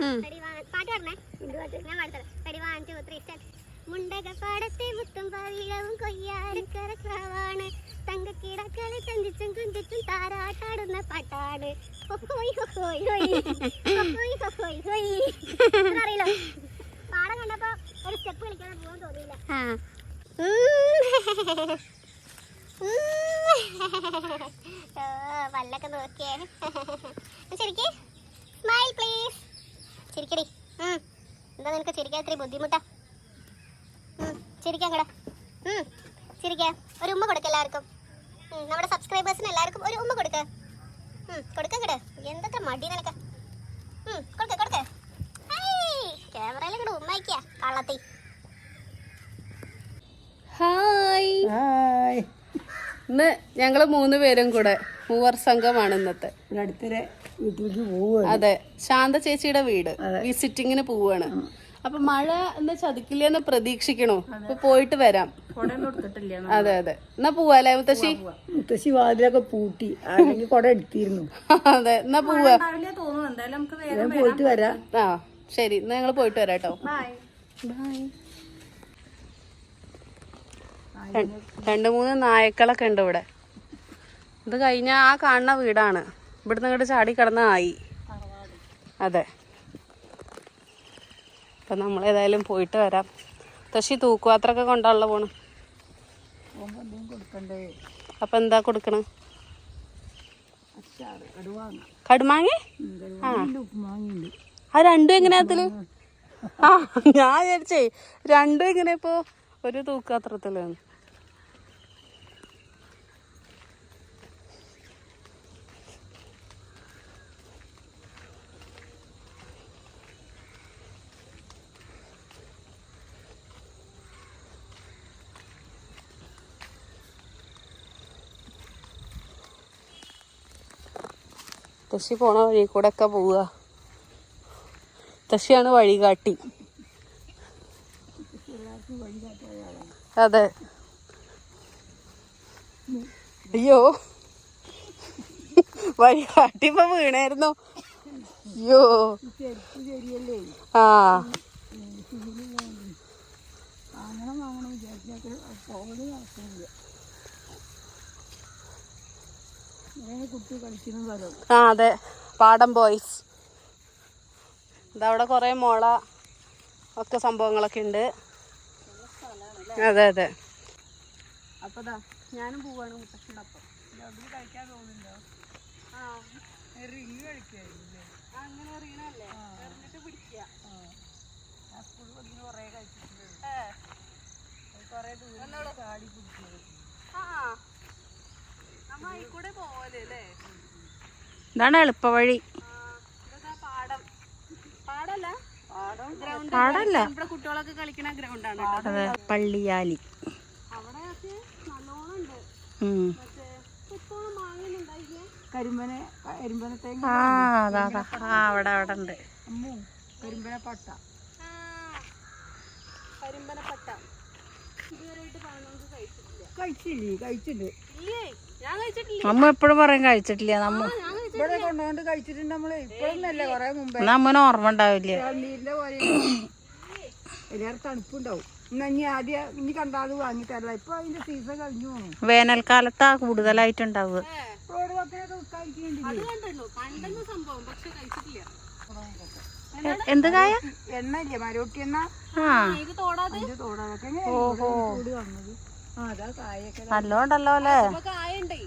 പാട്ട് പറഞ്ഞേ ഞാൻ പാടത്തരാം ready one two three start മുണ്ടകപ്പാടത്തെ മുത്തും പവിഴവും കൊയ്യാരക്കരക്കാവാണ് തങ്കക്കിടക്കളി ചന്തിച്ചും കുന്തിച്ചും താരാട്ടാടുന്ന പാട്ടാണ്. അറിയില്ല പാടം കണ്ടപ്പോ ഒരു സ്റ്റെപ്പ് കളിക്കാതെ പോകാൻ തോന്നിയില്ല. പല്ലൊക്കെ നോക്കിയേ. ശരിക്ക്? സ്മൈൽ പ്ലീസ് ചിരിക്കടി. എന്താ നിനക്ക് ചിരിക്കാൻ ഇത്രയും ബുദ്ധിമുട്ടാ? ചിരിക്കാൻ കട. ചിരിക്കാം. ഒരു ഉമ്മ കൊടുക്ക എല്ലാവർക്കും. നമ്മുടെ സബ്സ്ക്രൈബേഴ്സിന് എല്ലാവർക്കും ഒരു ഉമ്മ കൊടുക്ക. കൊടുക്ക കട. എന്തൊക്കെ മടി നിനക്ക്. കൊടുക്ക കൊടുക്ക. ക്യാമറയിൽ കൂടെ ഉമ്മ വയ്ക്കുക കള്ളത്തി. ഹായ്. ഹായ്. ഇന്ന് ഞങ്ങൾ മൂന്ന് പേരും കൂടെ മൂവർ സംഘമാണ് ഇന്നത്തെ. പോവുക അതെ. ശാന്ത ചേച്ചിയുടെ വീട്. വിസിറ്റിങ്ങിന് പോവാണ് അപ്പൊ മഴ എന്ന് ചതിക്കില്ലെന്ന് പ്രതീക്ഷിക്കണോ? അപ്പൊ പോയിട്ട് വരാം. അതെ അതെ. എന്നാ പോവാല്ലേ മുത്തശ്ശി? മുത്തശ്ശി വാതിലൊക്കെ പൂട്ടി. അല്ലെങ്കിൽ കൊട എടുത്തിരുന്നു. അതെ എന്നാ പോവാ. പോയിട്ട് വരാം. ആ ശരി. എന്നാ ഞങ്ങൾ പോയിട്ട് വരാം കേട്ടോ ബൈ രണ്ട് മൂന്ന് നായക്കളൊക്കെ ഉണ്ട് ഇവിടെ. ഇത് കഴിഞ്ഞ ആ കാണുന്ന വീടാണ്. ഇവിടുന്ന് ഇങ്ങോട്ട് ചാടി കിടന്ന ആയി. അതെ. അപ്പൊ നമ്മൾ ഏതായാലും പോയിട്ട് വരാം. തശി തൂക്കുപാത്രമൊക്കെ കൊണ്ടാണല്ലോ പോണ്? അപ്പൊ എന്താ കൊടുക്കണ? കടുമാങ്ങി? ആ. രണ്ടും എങ്ങനെയാ ആ ഞാൻ വിചാരിച്ചേ രണ്ടും എങ്ങനെ ഇപ്പോ ഒരു തൂക്കാത്രത്തിലാണ് തശി പോണ വഴി കൂടെ ഒക്കെ പോവുക. തശിയാണ് വഴികാട്ടി. അതെ. അയ്യോ. വഴികാട്ടി ഇപ്പൊ വീണായിരുന്നു. അയ്യോ. ആ. അങ്ങനെ ഇങ്ങനെ കുട്ടി കളിക്കുന്ന സ്ഥലം ആ അതെ. പാടം ബോയ്സ് ഇതവിടെ കുറെ മോള ഒക്കെ സംഭവങ്ങളൊക്കെ ഉണ്ട്. അതെ അതെ. അപ്പൊ ഞാനും പോവാണ് തോന്നുന്നുണ്ടോ? ആ അങ്ങനെ അറിയണല്ലേ എറിഞ്ഞിട്ട് പിടിക്കുക ഞാൻ സ്കൂളിൽ പഠിക്കുന്ന കുറേ കഴിച്ചിട്ടുണ്ട് ഏ, കുറേ ദൂരം ചാടി പിടിച്ചത് ആ നമ്മ ആയിക്കൂടെ പോവല്ലേ അല്ലേ ഇതാണ് എളുപ്പവഴി പാടല്ല? കുട്ടികളൊക്കെ കളിക്കുന്ന ഗ്രൗണ്ടാണ് അതെ പള്ളിയാലി. ആ അതാ ആ അവിടെ അവിടെ ഉണ്ട്. അമ്മു കരിമ്പന പട്ട ആ കരിമ്പനപ്പട്ട. ഇതുവരെയായിട്ട് പഴങ്ങൾക്ക് കഴിച്ചിട്ടില്ല. കഴിച്ചില്ലേ? കഴിച്ചിട്ടുണ്ട്. ഇല്ലേ? ഞാൻ കഴിച്ചിട്ടില്ല. നമ്മ എപ്പോഴും പറയും കഴിച്ചിട്ടില്ല. നമ്മ ഇവിടെ കൊണ്ടുകൊണ്ട് കഴിച്ചിട്ടുണ്ട് നമ്മൾ. ഇപ്പോഴൊന്നല്ല കൊറേ മുമ്പേ. എന്നാ അമ്മന് ഓർമ്മ ഉണ്ടാവില്ല? നീരിന്റെ പോലെ എല്ലാവരും തണുപ്പുണ്ടാവും. എന്നാ ഇനി ആദ്യം ഇനി കണ്ടാൽ വാങ്ങി തരല. ഇപ്പൊ അതിന്റെ സീസൺ കഴിഞ്ഞു. പോണു വേനൽക്കാലത്താ കൂടുതലായിട്ടുണ്ടാവുക. റോഡ് എന്ത് കായ? എണ്ണ. ഇല്ലേ മരോട്ടി എണ്ണ നല്ലോണ്ടല്ലോ അല്ലേ? ഉണ്ടേ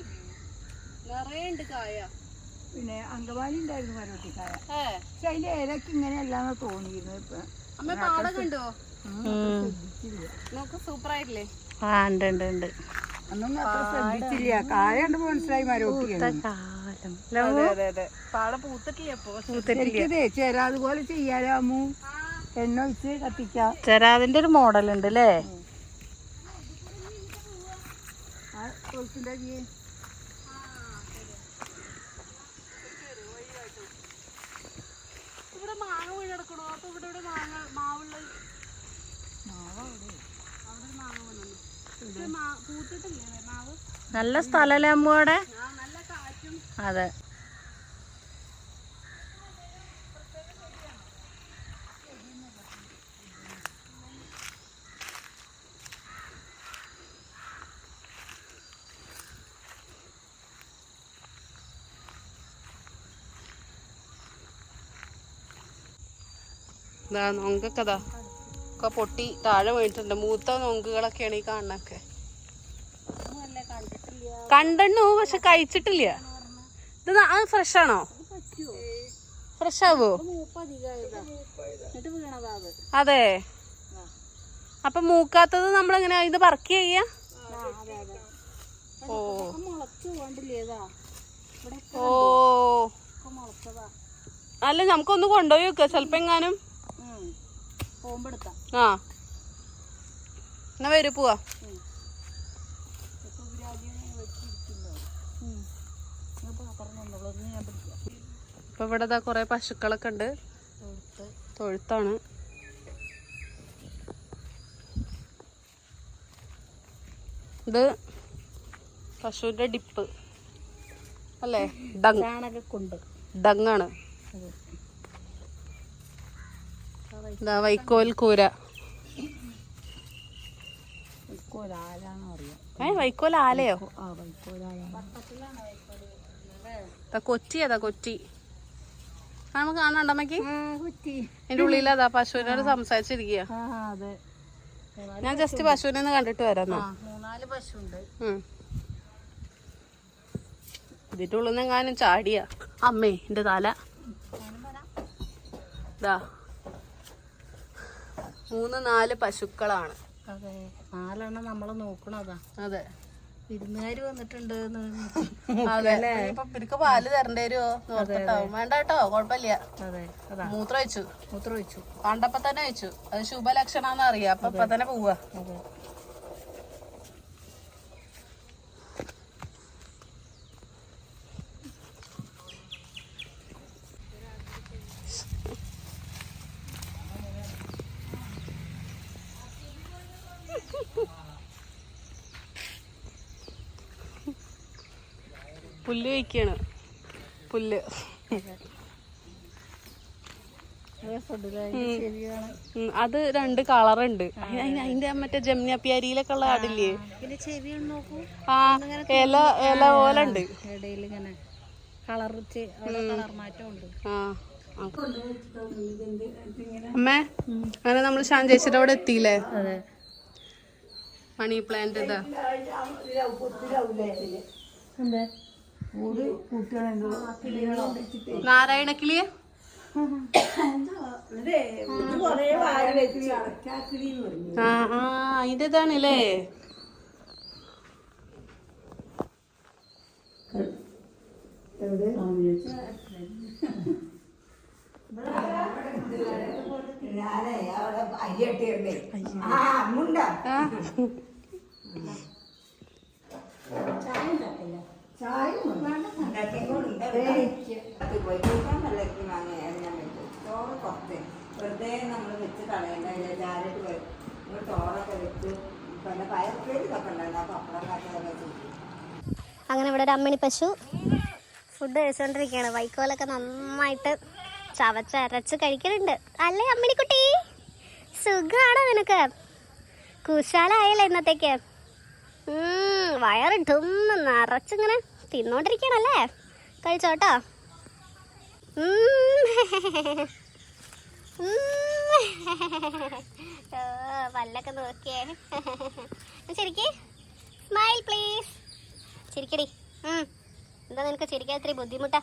കായ. പിന്നെ അങ്കമാലി ഉണ്ടായിരുന്നു മരോട്ടി കായ ഏ. പക്ഷെ അതിന്റെ ഇലക്ക് ഇങ്ങനെയല്ലാന്ന് തോന്നിയിരുന്നു ഇപ്പൊ. അമ്മ നമുക്ക് സൂപ്പർ ആയിട്ടില്ലേ ആ ഉണ്ട് ഉണ്ട് ഉണ്ട്. അന്നൊന്നും അത്ര ശ്രദ്ധിച്ചില്ല. കായ മനസ്സിലായി മരോട്ടിയാണ് ചേരാത് പോലെ അതെ അതെ പാടം പൂത്തിട്ടില്ല ഇപ്പൊ ശരിക്കതേ ചേരാ അതുപോലെ ചെയ്യാലോ അമ്മു? എണ്ണ ഒഴിച്ച് കത്തിക്കാം. ചേരാതിന്റെ ഒരു മോഡൽ ഉണ്ട് അല്ലേ ആ നല്ല സ്ഥലല്ലേ അമ്മൂടെ അതെ. ഇതാ നോക്കൊക്കെ ഒക്കെ പൊട്ടി താഴെ വീണിട്ടുണ്ട്. മൂത്ത നൊങ്കുകളൊക്കെയാണ് ഈ കാണുന്നൊക്കെ കണ്ടണ്ണു പക്ഷെ കഴിച്ചിട്ടില്ല. ഇത് അത് ഫ്രഷ് ആണോ? ഫ്രഷ് ആവോ? അതെ. അപ്പൊ മൂക്കാത്തത് നമ്മൾ നമ്മളെങ്ങനെ ഇത് വർക്ക് ചെയ്യാ? ഓ. ഓ. അല്ല നമുക്കൊന്ന് കൊണ്ടുപോയി വെക്ക. ചെലപ്പോ എങ്ങാനും. ആ. എന്നാ വരൂ പോവാ. ഇപ്പൊ ഇവിടെ ഇതാ കൊറേ പശുക്കളൊക്കെ ഉണ്ട്. തൊഴുത്താണ്. ഇത് പശുവിന്റെ ഡിപ്പ്. അല്ലേ? ഡങ്ങാണ്. ഇതാ വൈക്കോൽ കൂര. ഏ വൈക്കോൽ ആലയോ? കൊച്ചി അതാ കൊച്ചി? നമുക്ക് കാണണ്ടമ്മക്ക് അമ്മയ്ക്ക് എന്റെ ഉള്ളിലതാ പശുവിനോട് സംസാരിച്ചിരിക്കുക അതെ. ഞാൻ ജസ്റ്റ് പശുവിനെ ഒന്ന് കണ്ടിട്ട് വരാം. മൂന്നാൽ പശുണ്ട്. ഉം. ഇതിന്റെ ഉള്ളിൽ നിന്ന് എങ്ങാനും ചാടിയ. അമ്മേ എന്റെ തല. ദാ. മൂന്ന് നാല് പശുക്കളാണ്. അതെ നാലെണ്ണം നമ്മൾ നോക്കണതാ. അതെ. വിരുന്നുകാര് വന്നിട്ടുണ്ട് ഇവർക്ക് പാൽ തരേണ്ടി വരുമോ വേണ്ട കേട്ടോ കുഴപ്പമില്ല. മൂത്രം വെച്ചു മൂത്രം ഒഴിച്ചു. കണ്ടപ്പോ തന്നെ വെച്ചു അത് ശുഭലക്ഷണാന്ന് അറിയാം അപ്പൊ ഇപ്പൊ തന്നെ പോവാ പുല്ല് വയ്ക്കാണ് പുല്ല്. അത് രണ്ട് കളറുണ്ട്. അതിന്റെ മറ്റേ ജമ്നാപ്പിയാരിയിലൊക്കെ ഉള്ള ആടില്ലേ? ആ ഇല ഇല പോലെ ഉണ്ട്. കളർ അവിടെ കളർ മാറ്റം ഉണ്ട്. ആ ആ. അമ്മേ അങ്ങനെ നമ്മൾ ശാന്തേശ്വരം അവിടെ എത്തിയില്ലേ? അതെ. മണി പ്ലാന്റ് ഇതാ. എന്താ? കൂട് കിളിയെ ആ ആ ഇതാണല്ലേ ഞാനേ അവിടെ അരി കെട്ടിയിരുന്നേ ആ മുണ്ട ചായ ചോറ് കുറച്ച് വെറുതെ നമ്മൾ വെച്ച് കളയണ്ട നമ്മൾ ചോറൊക്കെ വെച്ച് പിന്നെ പയർപ്പേര് ഇതൊക്കെ ഉണ്ടായിരുന്നു അപ്പോൾ അങ്ങനെ ഇവിടെ ഒരു അമ്മിണി പശു ഫുഡ് കഴിച്ചുകൊണ്ടിരിക്കുകയാണ് വൈക്കോലൊക്കെ നന്നായിട്ട് ചവച്ചരച്ച് കഴിക്കുന്നുണ്ട് അല്ലേ അമ്മിണിക്കുട്ടി? സുഖമാണോ നിനക്ക്? കുശാലായല്ലേ ഇന്നത്തേക്ക്. ഉം, വയറ് ഡുന്ന് നിറച്ചിങ്ങനെ തിന്നോണ്ടിരിക്കണല്ലേ? കഴിച്ചോട്ടോ. പല്ലൊക്കെ നോക്കിയേ. ശരിക്ക്? സ്മൈൽ പ്ലീസ് ചിരിക്കടി. എന്താ നിനക്ക് ചിരിക്കാൻ ഇത്തിരി ബുദ്ധിമുട്ടാ?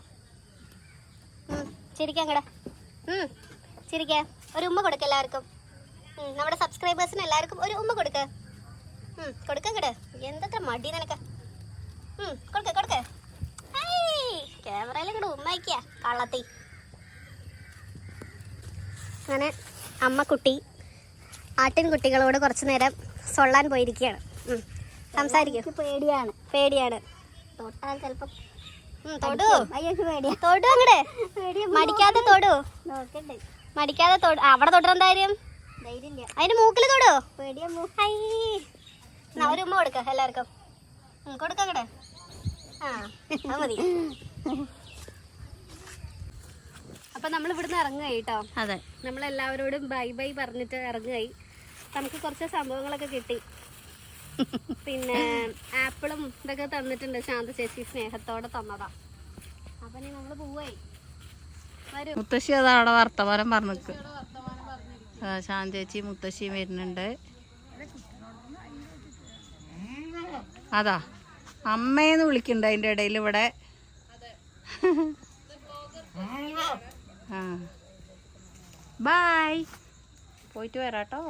ചിരിക്കാം കട ചിരിക്കാം. ഒരു ഉമ്മ കൊടുക്ക എല്ലാവർക്കും. നമ്മുടെ സബ്സ്ക്രൈബേഴ്സിന് എല്ലാവർക്കും ഒരു ഉമ്മ കൊടുക്ക. കൊടുക്കാം കട എന്തൊക്കെ മടി നിനക്ക്. കൊടുക്ക കൊടുക്ക. ക്യാമറയിൽ കൂടെ ഉമ്മ വയ്ക്കുക കള്ളത്തി. അങ്ങനെ അമ്മക്കുട്ടി ആട്ടിൻകുട്ടികളോട് കുറച്ചു നേരം സൊള്ളാൻ പോയിരിക്കുകയാണ്. സംസാരിക്കും. പേടിയാണ്. പേടിയാണ്. തൊട്ടാൽ ചിലപ്പം തൊടു. തൊടു അങ്ങടെ. മടിക്കാതെ തൊടു. മടിക്കാതെ തൊടു. അവിടെ തൊടണം കാര്യം? അതിന്റെ മൂക്കിൽ തൊടു. പേടിയാ എന്നാ ഒരു ഉമ്മ കൊടുക്ക എല്ലാവർക്കും. ആ അത് മതി. അപ്പൊ നമ്മൾ ഇവിടുന്ന് ഇറങ്ങുക കേട്ടോ അതെ. നമ്മളെല്ലാവരോടും ബൈ ബൈ പറഞ്ഞിട്ട് ഇറങ്ങുകയായി. നമുക്ക് കുറച്ച് സംഭവങ്ങളൊക്കെ കിട്ടി. പിന്നെ ആപ്പിളും ഇതൊക്കെ തന്നിട്ടുണ്ട് ശാന്ത ചേച്ചി സ്നേഹത്തോടെ തന്നതാ. അപ്പൊ നീ നമ്മൾ പോവായി മുത്തശ്ശി അതാ അവിടെ വർത്തമാനം പറഞ്ഞു ശാന്ത ചേച്ചി മുത്തശ്ശിയും വരുന്നുണ്ട്. അതാ. അമ്മേന്ന് വിളിക്കണ്ട അതിന്റെ ഇടയിൽ ഇവിടെ. ആ. ബായ്. പോയിട്ട് വരാട്ടോ.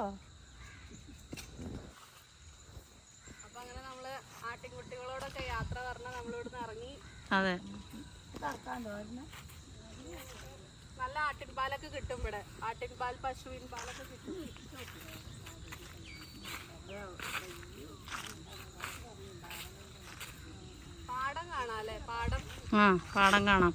ആട്ടിൻകുട്ടികളോടൊക്കെ യാത്ര പറഞ്ഞ നമ്മളിവിടുന്ന് ഇറങ്ങി. അതെ. നല്ല ആട്ടിൻപാലൊക്കെ കിട്ടും ഇവിടെ. ആട്ടിൻപാൽ പശുവിൻ പാലൊക്കെ കിട്ടും പാടം കാണാല്ലേ പാടം ആ പാടം കാണാം.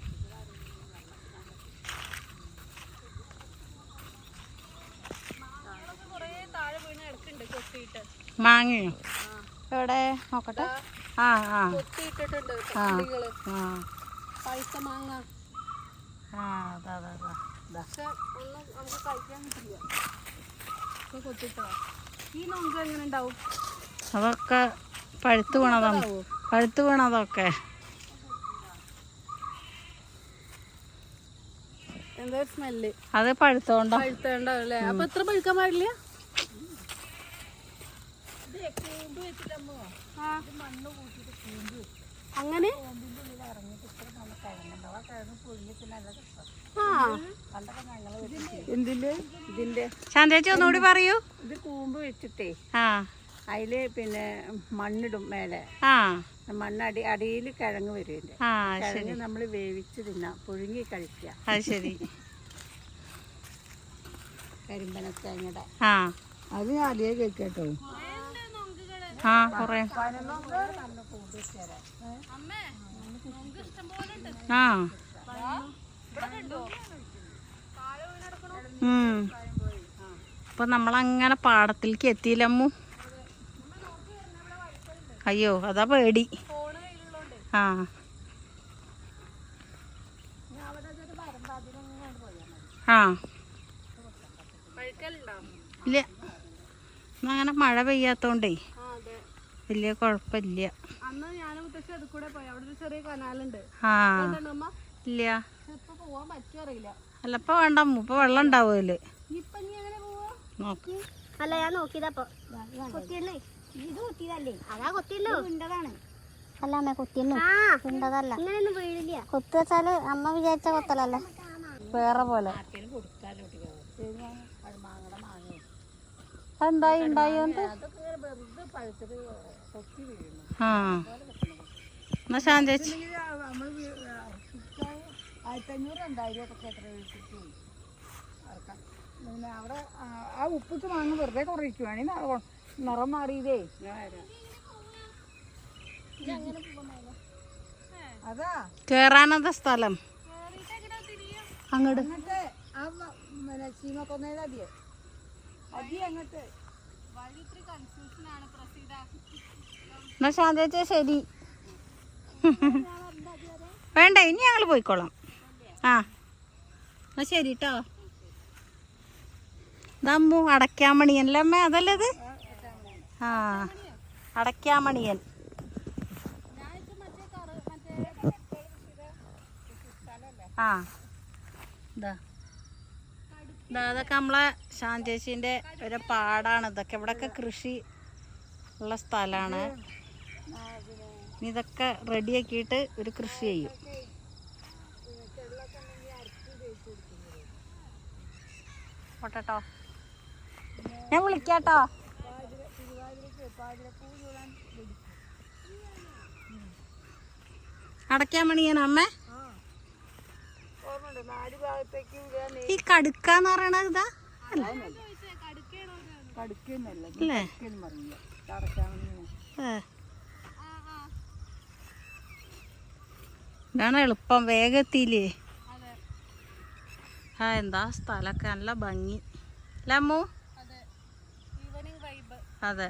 മാങ്ങയോ? എവിടെ? നോക്കട്ടെ. ആ ആ. ആ. പഴുത്ത മാങ്ങ. ആ അതാ അതാ അതാ. നമുക്ക് കഴിക്കാൻ കിട്ടില്ല കൊത്തിട്ടോ ഈ എങ്ങനെ ഉണ്ടാവും? അതൊക്കെ പഴുത്തു വീണതാണ്. പഴുത്ത് വീണതൊക്കെ. എന്താ സ്മെല്ല് അത് പഴുത്തോണ്ടോ? അപ്പൊ എത്ര പഴുക്കാൻ പാടില്ല. അങ്ങനെ? ഇതിന്റെ? ശാന്തേച്ചി ഒന്നുകൂടി പറയൂ. ഇത് കൂമ്പ് വെച്ചിട്ടേ. ആ. അതിൽ പിന്നെ മണ്ണിടും മേലെ. ആ. മണ്ണടി അടിയിൽ കിഴങ്ങ് വരും ആ ശരി. കിഴങ്ങ് നമ്മൾ വേവിച്ച് തിന്നാം പുഴുങ്ങി കഴിക്കുക. അത് ശരി. കരിമ്പനത്തേങ്ങയുടെ ആ. അത് ഞാൻ ആദ്യമേ കേൾക്കട്ടോ. ആ കുറേ. ആ. ഉം. അപ്പൊ നമ്മളങ്ങനെ പാടത്തിലേക്ക് എത്തിയില്ലമ്മു. അയ്യോ അതാ പേടി. ആ. ആ. ഇല്ല. അങ്ങനെ മഴ പെയ്യാത്തോണ്ടേ. വലിയ കുഴപ്പമില്ല ഇല്ല. അല്ല ഇപ്പൊ വേണ്ട. ഇപ്പൊ വെള്ളം ഉണ്ടാവുമല്ലേ നോക്ക്. അല്ല ഞാൻ നോക്കിയതാ ഇത് കൊത്തിയതല്ലേ? അതാ കൊത്തിയല്ലോ ഉണ്ടതാണ്. അല്ല അമ്മ കൊത്തിയല്ലോ? ഉണ്ടതല്ല. കൊത്തു വെച്ചാൽ അമ്മ വിചാരിച്ച കൊത്തലല്ല? വേറെ പോലെ. എന്തായി ഉണ്ടായോ ആ. എന്നാ ശാന്ത ചേച്ചി. ആയിരത്തഞ്ഞൂറ് രണ്ടായിരം ഒക്കെ എത്ര അവിടെ ആ, ആ ഉപ്പിട്ട് വാങ്ങി വെറുതെ കുറയ്ക്കുവാണെങ്കിൽ നിറം മാറിയതേ. അതാ. കേറാനത സ്ഥലം. അങ്ങോട്ട് എന്നാ ശാന്ത ചേച്ചി ശരി. വേണ്ട ഇനി ഞങ്ങൾ പോയിക്കോളാം. ആ. എന്നാ ശരി കേട്ടോ ഇതമ്മു മണിയല്ലേ അമ്മേ അതല്ലേ ഇത്? ആ അടയ്ക്കാമണിയൻ. ആ അതൊക്കെ നമ്മളെ ശാന്തേശിന്റെ ഒരു പാടാണ്. ഇതൊക്കെ ഇവിടെയൊക്കെ കൃഷി ഉള്ള സ്ഥലമാണ്. ഇതൊക്കെ റെഡിയാക്കിയിട്ട് ഒരു കൃഷി ചെയ്യും. പോട്ടോ ഞാൻ വിളിക്കാട്ടോ. അടയ്ക്കാൻ മണിയാണ് അമ്മേ ഈ കടുക്കാന്ന് പറയണത് ഇതാ? അല്ലേ. ഇതാണ് എളുപ്പം വേഗത്തിലേ. ആ എന്താ സ്ഥലമൊക്കെ നല്ല ഭംഗി. അല്ലേ അമ്മു? അതെ.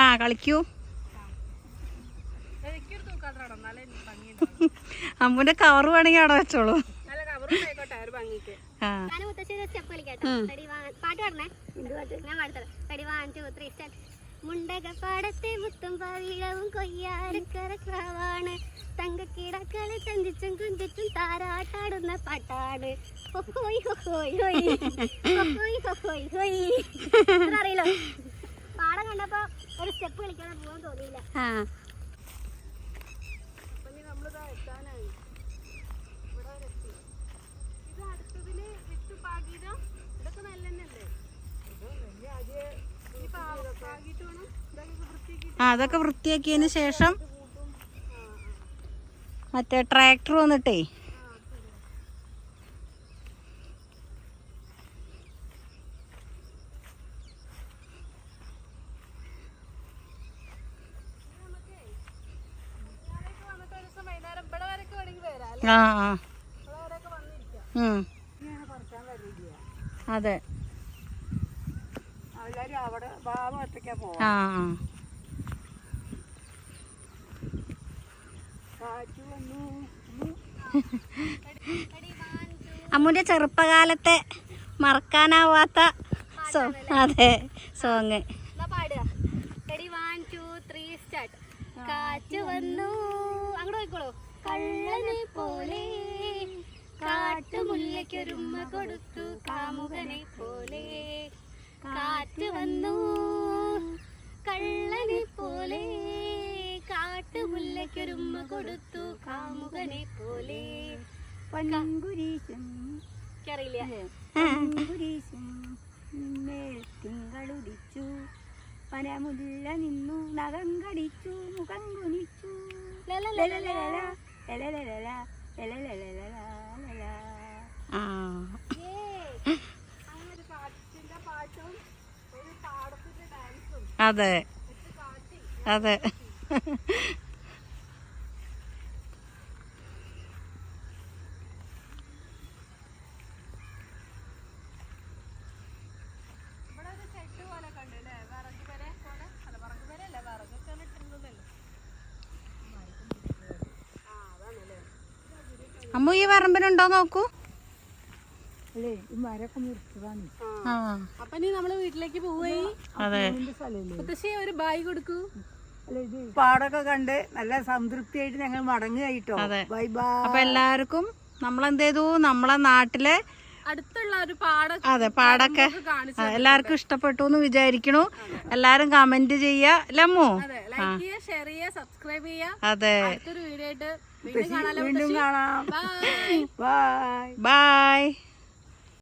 പാടത്തരാം ready one two three start മുണ്ടകപ്പാടത്തെ മുത്തും പാവീഴവും കൊയ്യാരക്കരക്കാവാണ് തങ്കക്കിടക്കളി ചന്തിച്ചും കുഞ്ചിച്ചും താരാട്ടാടുന്ന പാട്ടാണ് ഹൊഹോയ് ഹൊഹോയ് ഹൊയ്. ഹൊഹോയ് ഹൊഹോയ് ഹൊയ്. അറിയില്ലോ പാടം കണ്ടപ്പോ ഒരു സ്റ്റെപ്പ് കളിക്കാതെ പോകാൻ തോന്നിയില്ല. ആ, അതൊക്കെ വൃത്തിയാക്കിയതിന് ശേഷം മറ്റേ ട്രാക്ടർ വന്നിട്ടേ ഞാനൊക്കെ വന്നിട്ട് ഒരു ദിവസം വൈകുന്നേരം ഇവിടെ വരെയൊക്കെ വേണമെങ്കിൽ വരാം അല്ലേ ആ ആ. അതെ. ആ ചെറുപ്പകാലത്തെ മറക്കാനാവാത്ത സോ അതെ സോങ് എന്നാ പാടുക ready one two three start കാറ്റ് വന്നു അങ്ങോട്ട് പോയിക്കോളൂ കള്ളനെ പോലെ. കാട്ടുമുല്ലയ്ക്കൊരുമ്മ കൊടുത്തു കാമുകനെ പോലെ. കാറ്റ് വന്നു കള്ളനെ പോലെ. കാട്ടുമുല്ലയ്ക്കൊരുമ്മ കൊടുത്തു കാമുകനെ പോലെ. പൻകുരീശം എനിക്കറിയില്ല. പൻകുരീശം തിങ്കളുടിച്ചു പനമുല്ല നിന്നു നഖം കടിച്ചു മുഖം കുനിച്ചു. ലല ലലലലല, ലലലലലല. ആ. അതെ. അതെ ഇവിടെ ഒരു ഷെഡ് പോലെ കണ്ടു അല്ലേ വിറക് വരെ പോലെ അല്ല വിറക് വരെ അല്ല വിറകൊക്കെ ഇട്ടിരുന്നതല്ലേ ആ അതാണല്ലേ അമ്മു ഈ പറമ്പിനുണ്ടോ നോക്കൂ. അപ്പൊ നീ നമ്മൾ വീട്ടിലേക്ക് പോവുകയും അതെ. മുത്തശ്ശി ഒരു ബായ് കൊടുക്കൂ. പാടൊക്കെ കണ്ട് നല്ല സംതൃപ്തിയായിട്ട് ഞങ്ങൾ മടങ്ങുകയായിട്ടോ. Bye bye. അപ്പൊ എല്ലാവർക്കും നമ്മളെന്ത് ചെയ്തു? നമ്മളെ നാട്ടിലെ അടുത്തുള്ള ഒരു പാട അതെ പാടൊക്കെ. എല്ലാവർക്കും ഇഷ്ടപ്പെട്ടു എന്ന് വിചാരിക്കണു. എല്ലാരും കമന്റ് ചെയ്യാ ലമ്മു അതെ ലൈക്ക് ചെയ്യുക ഷെയർ ചെയ്യുക സബ്സ്ക്രൈബ് ചെയ്യുക. അതെ. അടുത്തൊരു വീഡിയോ ആയിട്ട് വീണ്ടും കാണാം. Bye bye